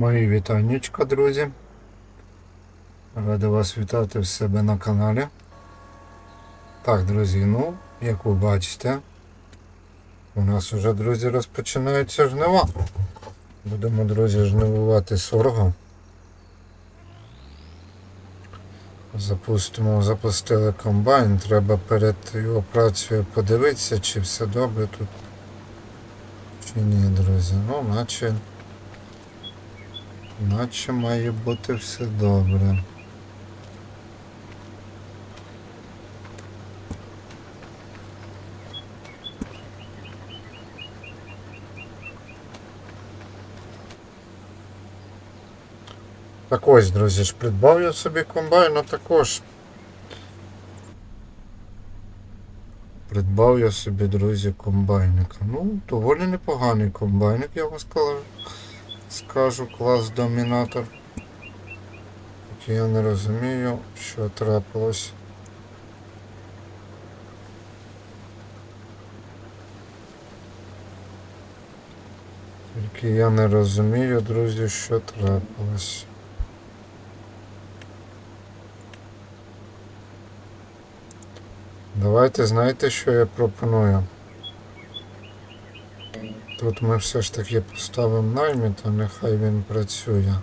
Мої вітаннячка, друзі. Радий вас вітати в себе на каналі. Так, друзі, ну, як ви бачите, у нас вже, друзі, розпочинаються жнива. Будемо, друзі, жнивувати сорго. Запустимо, запустили комбайн. Треба перед його працею подивитися, чи все добре тут. Чи ні, друзі. Ну, наче. Наче має бути все добре. Так ось, друзі, ж придбав я собі комбайн, а також. Придбав я собі, друзі, комбайника. Ну, доволі непоганий комбайник, я вам скажу. Скажу клас домінатор. Я не розумію, що трапилось. Тільки я не розумію, друзі, що трапилось. Давайте знаєте, що я пропоную? Тут ми все ж таки поставимо найміта, нехай він працює.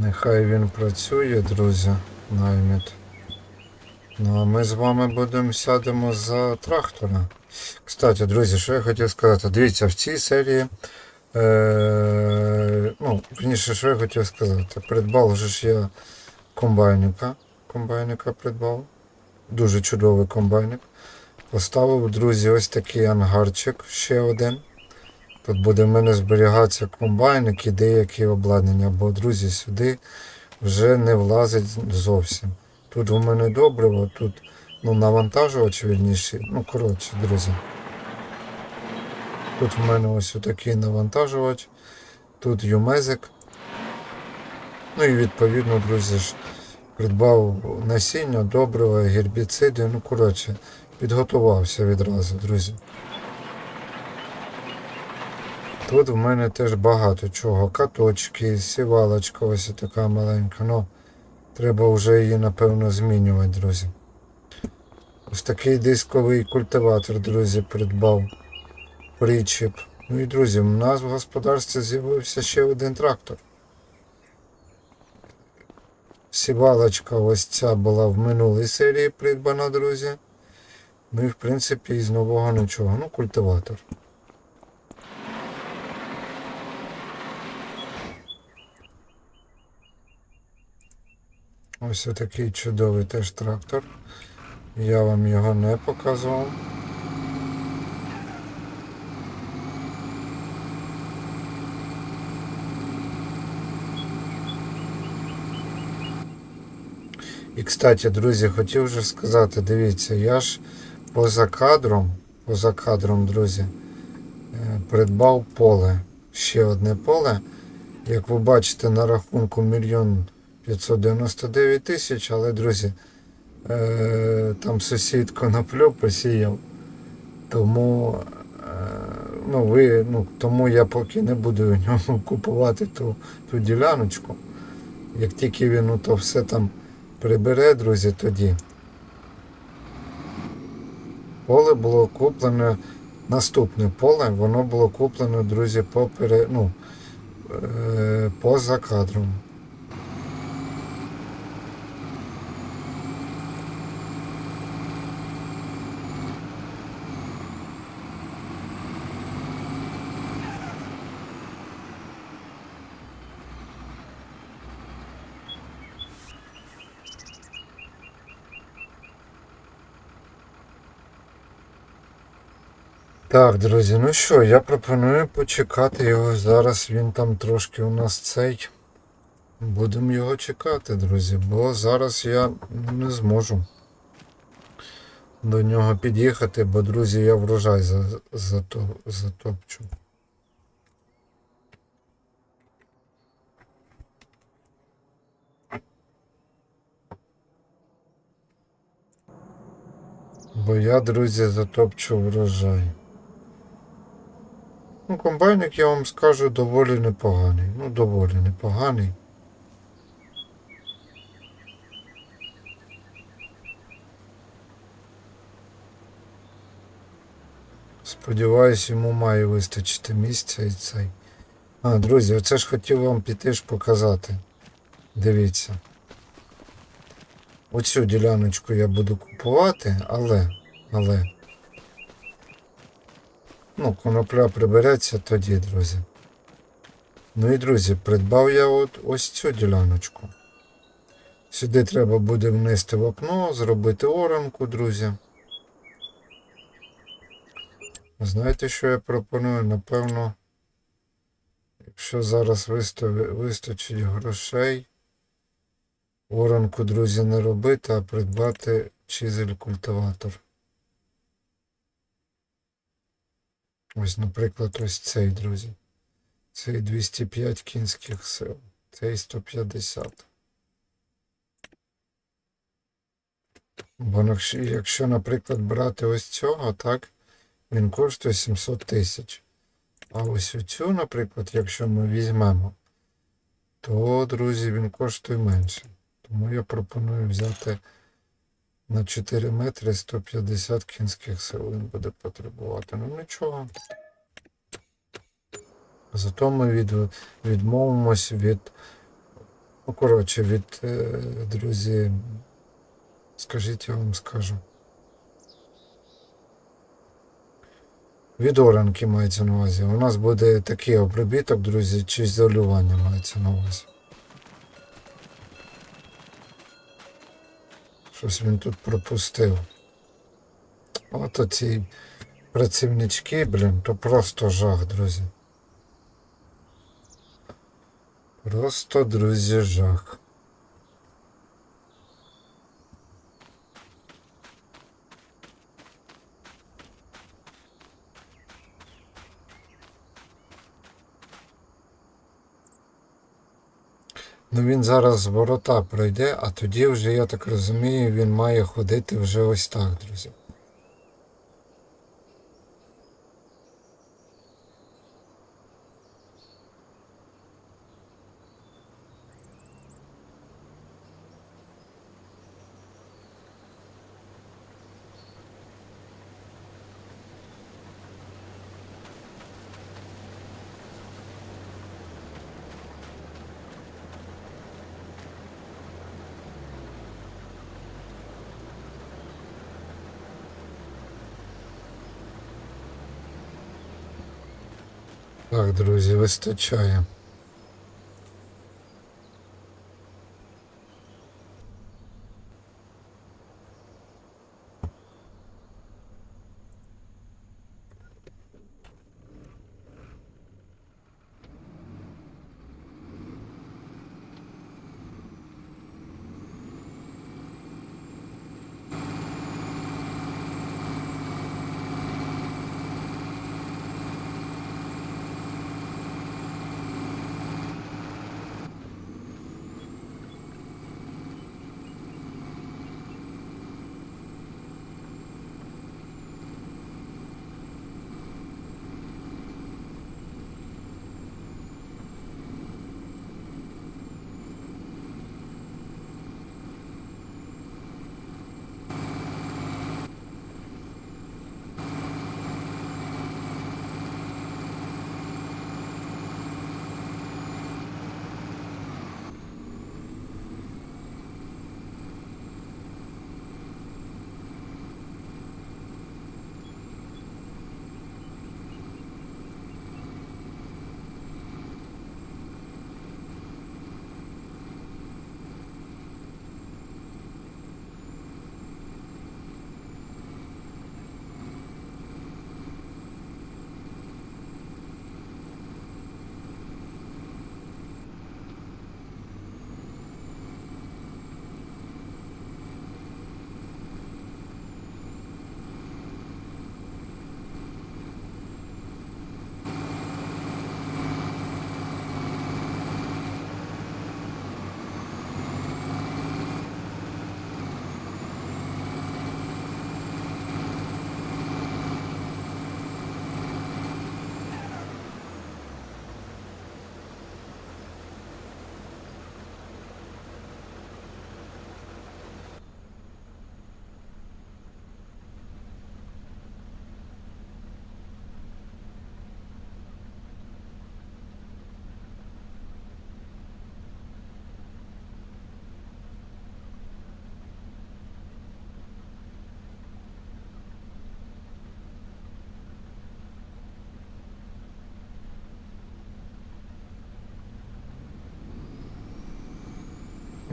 Нехай він працює, друзі, найміт. Ну а ми з вами будемо сядемо за трактора. Кстати, друзі, що я хотів сказати? Дивіться, в цій серії. Е, ну, верніше, що я хотів сказати. Придбав вже ж я комбайника. Комбайника придбав. Дуже чудовий комбайник. Поставив, друзі, ось такий ангарчик, ще один. Тут буде в мене зберігатися комбайник і деякі обладнання, бо, друзі, сюди вже не влазить зовсім. Тут у мене добриво, тут ну, навантажувач вірніше. Ну, коротше, друзі. Тут в мене ось такий навантажувач, тут юмезик. Ну і відповідно, друзі, ж придбав насіння, добрива, гербіциди. Ну, коротше, підготувався відразу, друзі. Тут в мене теж багато чого. Каточки, сівалочка ось така маленька. Ну, треба вже її, напевно, змінювати, друзі. Ось такий дисковий культиватор, друзі, придбав причіп. Ну і друзі, у нас в господарстві з'явився ще один трактор. Сівалочка ось ця була в минулій серії придбана, друзі. Ну і в принципі із нового нічого. Ну, культиватор. Ось такий чудовий теж трактор. Я вам його не показував. І, кстати, друзі, хотів вже сказати, дивіться, я ж поза кадром, поза кадром, друзі, е, придбав поле. Ще одне поле. Як ви бачите, на рахунку мільйон 599 тисяч, але, друзі, е, там сусід коноплю посіяв. Тому, е, ну, ви, ну, тому я поки не буду у нього купувати ту, ту діляночку. Як тільки він то все там прибере, друзі, тоді. Поле було куплене, наступне поле, воно було куплено, друзі, попере, ну, е, поза кадром. Так, друзі, ну що, я пропоную почекати його. Зараз він там трошки у нас цей. Будемо його чекати, друзі, бо зараз я не зможу до нього під'їхати, бо, друзі, я врожай за- зато- затопчу. Бо я, друзі, затопчу врожай. Ну, комбайник, я вам скажу, доволі непоганий. Ну, доволі непоганий. Сподіваюсь, йому має вистачити місця і цей. А, друзі, оце ж хотів вам піти ж показати. Дивіться. Оцю діляночку я буду купувати, але, але. Ну, конопля прибереться тоді, друзі. Ну і друзі, придбав я от ось цю діляночку. Сюди треба буде внести в окно, зробити оранку, друзі. Знаєте, що я пропоную? Напевно, якщо зараз вистачить грошей, оранку, друзі, не робити, а придбати чизель-культиватор. Ось, наприклад, ось цей, друзі. Цей 205 кінських сил. Цей 150. Бо якщо, наприклад, брати ось цього, так, він коштує 700 тисяч. А ось оцю, наприклад, якщо ми візьмемо, то, друзі, він коштує менше. Тому я пропоную взяти на 4 метри 150 кінських сил він буде потребувати. Ну нічого. Зато ми від, відмовимось від. Ну, коротше, від, е, друзі, скажіть, я вам скажу. Від оранки мається на увазі. У нас буде такий обробіток, друзі, чи ізолювання мається на увазі. Щось він тут пропустив. От оці працівнички, блін, то просто жах, друзі. Просто, друзі, жах. Ну він зараз з ворота пройде, а тоді вже, я так розумію, він має ходити вже ось так, друзі. Так, друзі, вистачає.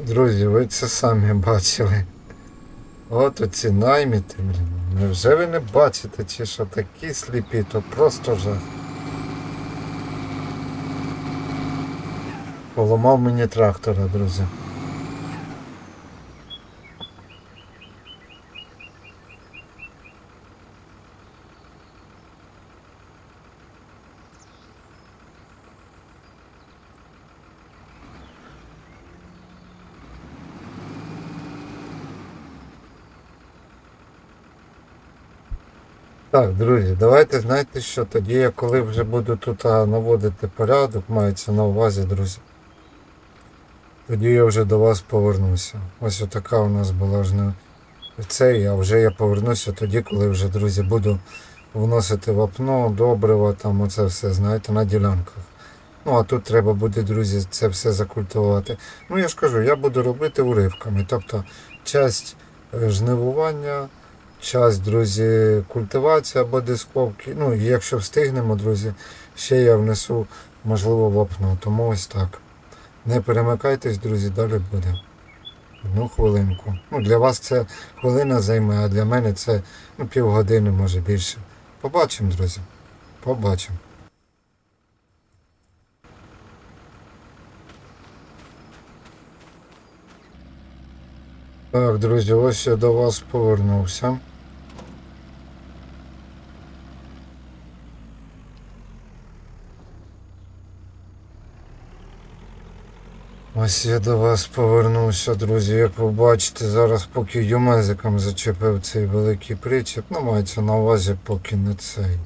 Друзі, ви це самі бачили. От оці найміти, блін. Невже ви не бачите, чи що такі сліпі, то просто жах. Поламав мені трактора, друзі. Так, друзі, давайте знаєте що, тоді я коли вже буду тут наводити порядок, мається на увазі, друзі. Тоді я вже до вас повернуся. Ось отака у нас була ж не цей, а вже я повернуся тоді, коли вже, друзі, буду вносити вапно, добрива, там оце все, знаєте, на ділянках. Ну, а тут треба буде, друзі, це все закультувати. Ну, я ж кажу, я буду робити уривками. Тобто, часть е, жнивування, час, друзі, культивація або дисковки. Ну, якщо встигнемо, друзі, ще я внесу, можливо, вапно. Тому ось так. Не перемикайтесь, друзі, далі буде. Одну хвилинку. Ну, для вас це хвилина займе, а для мене це ну, півгодини, може більше. Побачимо, друзі. Побачимо. Так, друзі, ось я до вас повернувся. Ось я до вас повернувся, друзі. Як ви бачите, зараз поки юмезиком зачепив цей великий причеп, ну мається на увазі поки не цей.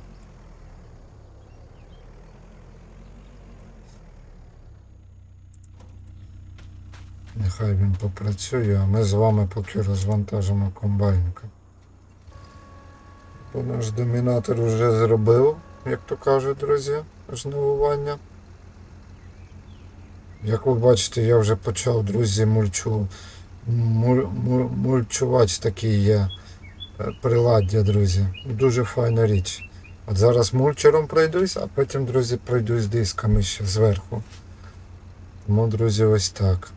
Нехай він попрацює, а ми з вами поки розвантажимо комбайника. Бо наш домінатор вже зробив, як то кажуть, друзі, жнивування. Як ви бачите, я вже почав, друзі, мульчу. Муль, муль, мульчувач такий є е, приладдя, друзі. Дуже файна річ. От зараз мульчером пройдусь, а потім, друзі, пройдусь дисками ще зверху. Тому, друзі, ось так.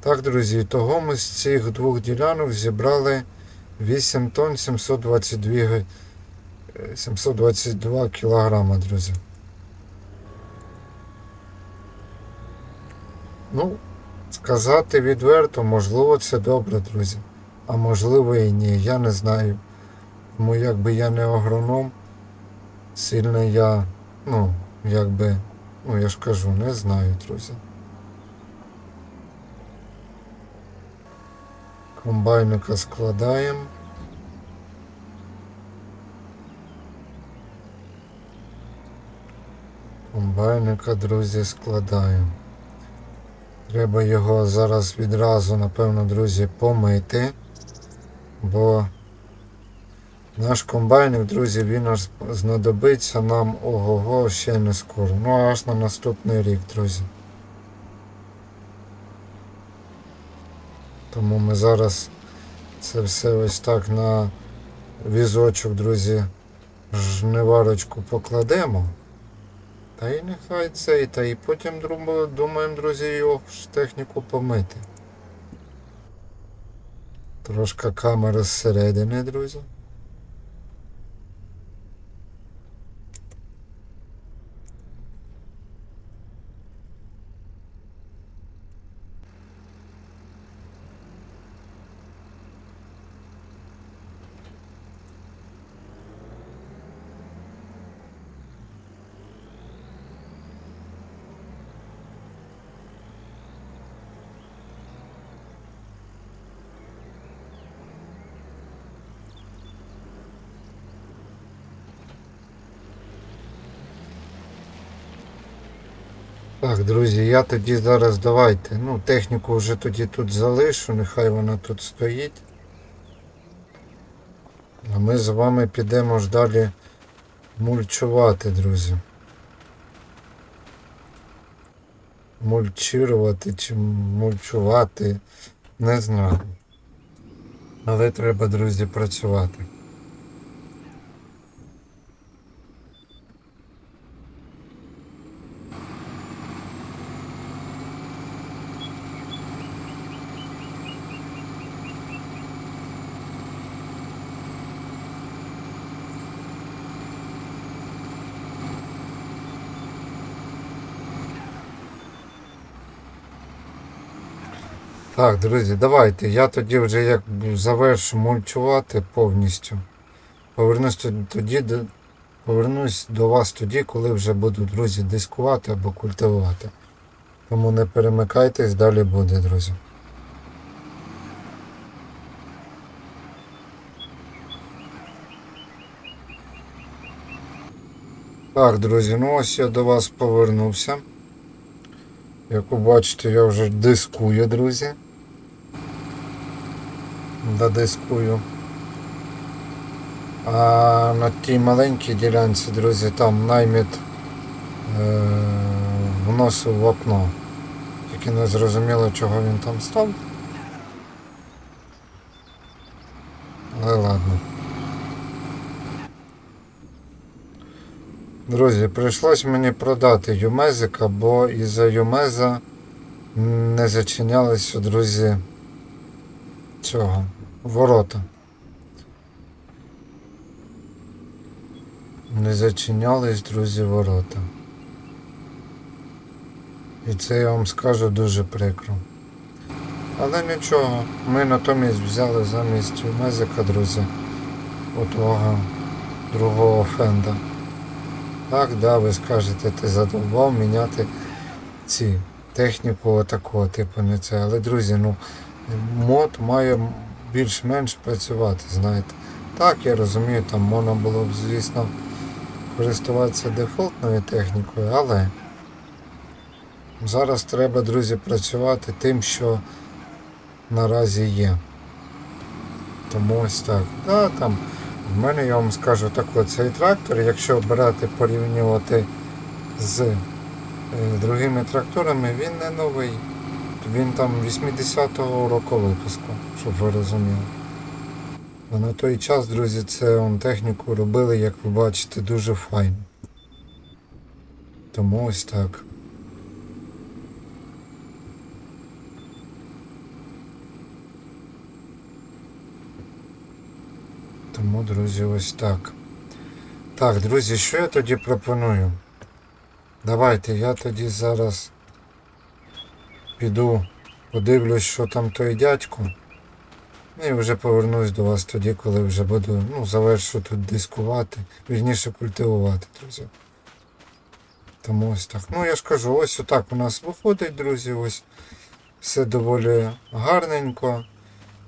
Так, друзі, того ми з цих двох ділянок зібрали 8 тонн 722, е, 722 кілограма, друзі. Ну, сказати відверто, можливо, це добре, друзі. А можливо і ні, я не знаю. Тому якби я не агроном, сильно я, ну, якби, ну я ж кажу, не знаю, друзі. Комбайника складаємо. Комбайника, друзі, складаємо. Треба його зараз відразу, напевно, друзі, помити. Бо наш комбайник, друзі, він аж знадобиться нам ого-го ще не скоро. Ну аж на наступний рік, друзі. Тому ми зараз це все ось так на візочок, друзі, жниварочку покладемо. Та й нехай цей, та і потім думаємо, друзі, його ж техніку помити. Трошка камера зсередини, друзі. Так, друзі, я тоді зараз давайте. Ну, техніку вже тоді тут залишу, нехай вона тут стоїть. А ми з вами підемо ж далі мульчувати, друзі. Мульчирувати чи мульчувати, не знаю. Але треба, друзі, працювати. Так, друзі, давайте. Я тоді вже як завершу мульчувати повністю. Повернусь тоді повернусь до вас тоді, коли вже буду, друзі, дискувати або культивувати. Тому не перемикайтесь, далі буде, друзі. Так, друзі, ну ось я до вас повернувся. Як ви бачите, я вже дискую, друзі. Додискую. А на тій маленькій ділянці, друзі, там найміт е- вносив в окно. Тільки не зрозуміло, чого він там став. Але ладно. Друзі, прийшлось мені продати Юмезика, бо із-за Юмеза не зачинялися, друзі, цього ворота. Не зачинялись, друзі, ворота. І це я вам скажу дуже прикро. Але нічого, ми натомість взяли замість Юмезика, друзі, отого другого фенда. Так, да, ви скажете, ти задовбав міняти ці техніку отакого типу не це. Але друзі, ну мод має більш-менш працювати, знаєте. Так, я розумію, там можна було б, звісно, користуватися дефолтною технікою, але зараз треба, друзі, працювати тим, що наразі є. Тому ось так. Да, там в мене я вам скажу так, от цей трактор, якщо брати порівнювати з е, другими тракторами, він не новий. Він там 80-го року випуску, щоб ви розуміли. А на той час, друзі, це он, техніку робили, як ви бачите, дуже файно. Тому ось так. Тому, друзі, ось так. Так, друзі, що я тоді пропоную? Давайте я тоді зараз піду, подивлюсь, що там той дядько. Ну і вже повернусь до вас тоді, коли вже буду ну, завершу тут дискувати, вірніше культивувати, друзі. Тому ось так. Ну я ж кажу, ось отак у нас виходить, друзі, ось. Все доволі гарненько.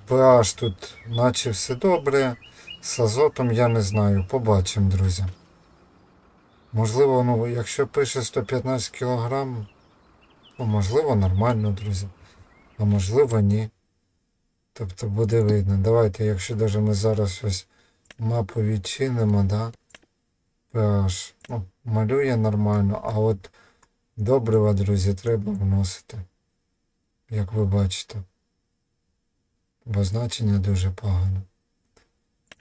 PH тут наче все добре. З азотом я не знаю. Побачимо, друзі. Можливо, ну, якщо пише 115 кг, можливо, нормально, друзі. А можливо, ні. Тобто буде видно. Давайте, якщо даже ми зараз ось мапу відчинимо, да? PH. Ну, малює нормально, а от добрива, друзі, треба вносити. Як ви бачите. Бо значення дуже погано.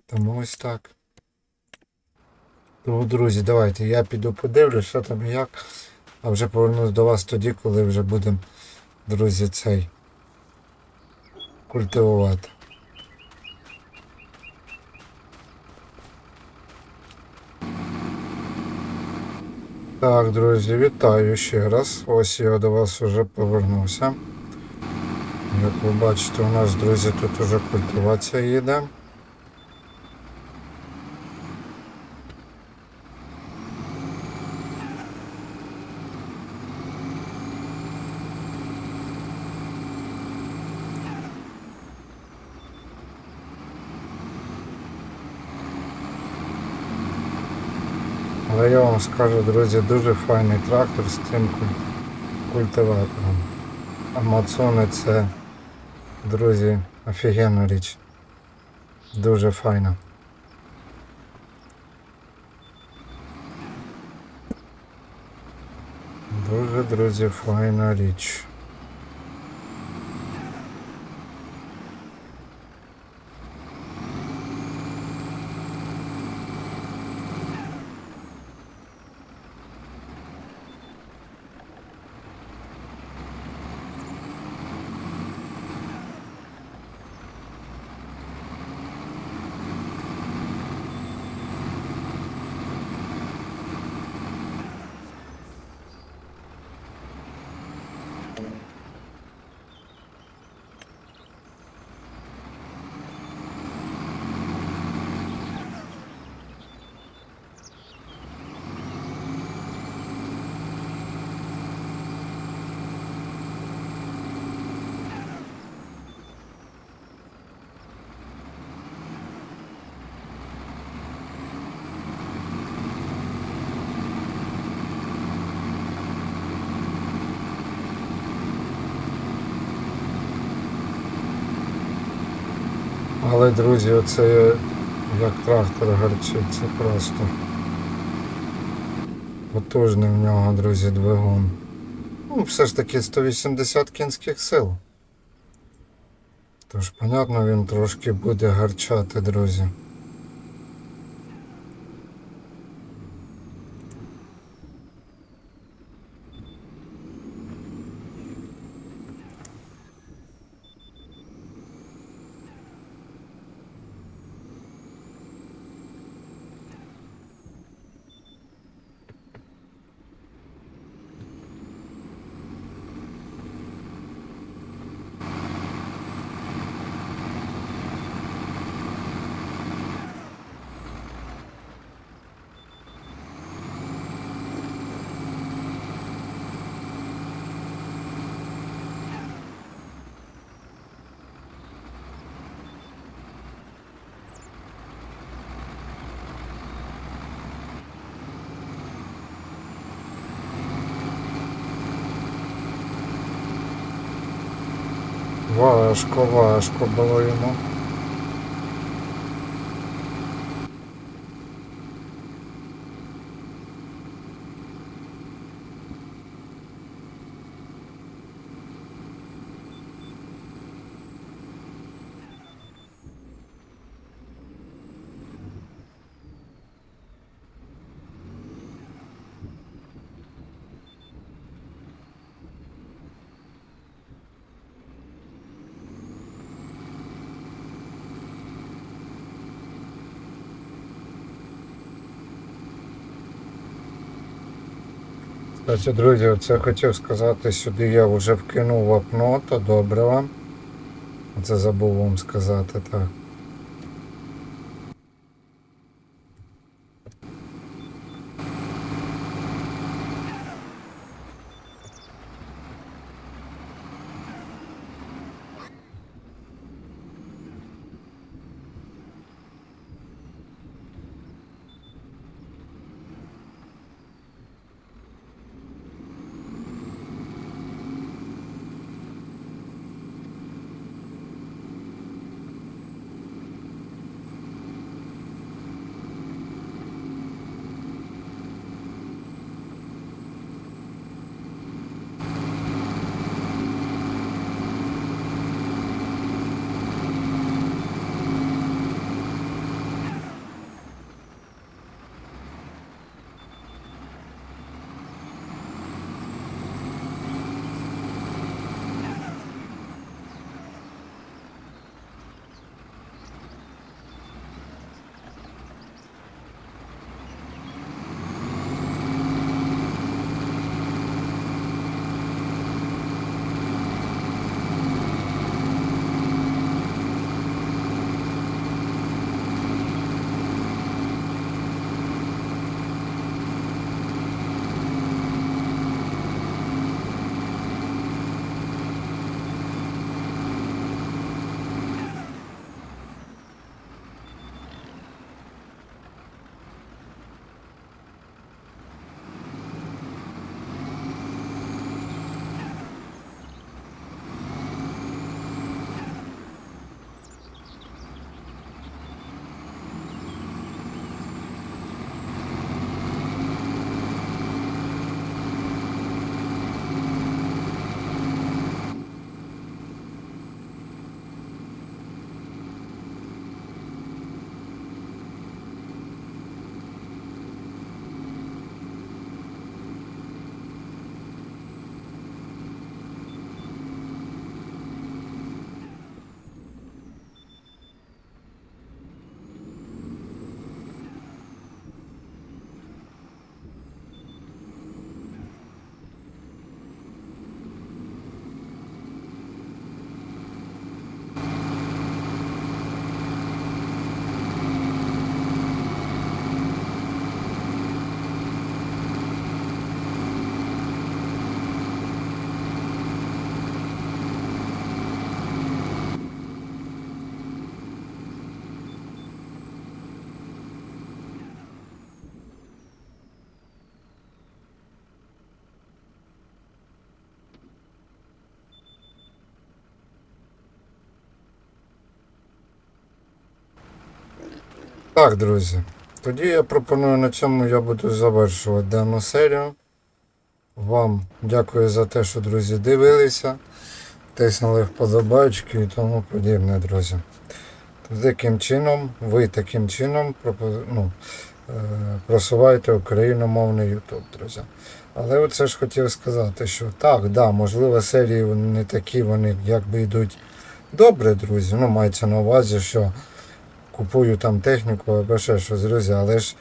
Тому ось так. Тому, друзі, давайте я піду подивлюсь, що там і як. А вже повернусь до вас тоді, коли вже будемо, друзі, цей культивувати. Так, друзі, вітаю ще раз. Ось я до вас вже повернувся. Як ви бачите, у нас, друзі, тут уже культивація їде. Але я вам скажу, друзі, дуже файний трактор з цим культиватором. Амазони це, друзі, офігенна річ. Дуже файна. Дуже, друзі, файна річ. Але, друзі, оце як трактор гарчить, це просто потужний в нього, друзі, двигун. Ну, все ж таки 180 кінських сил. Тож, понятно, він трошки буде гарчати, друзі. Важко було йому. Кстати, друзі, оце хотів сказати, сюди я вже вкинув вапно, то добре вам. Це забув вам сказати так. Так, друзі. Тоді я пропоную на цьому я буду завершувати дану серію. Вам дякую за те, що друзі дивилися, тиснули вподобайки і тому подібне, друзі. Таким чином, ви таким чином ну, е, просуваєте україномовний YouTube, друзі. Але оце ж хотів сказати, що так, да, можливо, серії не такі, вони якби йдуть добре, друзі. Ну, мається на увазі, що купую там техніку або ще щось, друзі. Але ж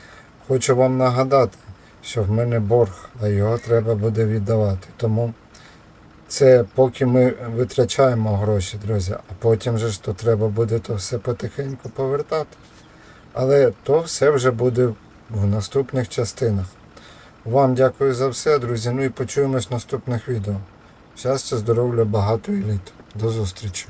хочу вам нагадати, що в мене борг, а його треба буде віддавати. Тому це поки ми витрачаємо гроші, друзі, а потім же ж то треба буде то все потихеньку повертати. Але то все вже буде в наступних частинах. Вам дякую за все, друзі. Ну і почуємось в наступних відео. Щастя, здоров'я, багато і літ. До зустрічі.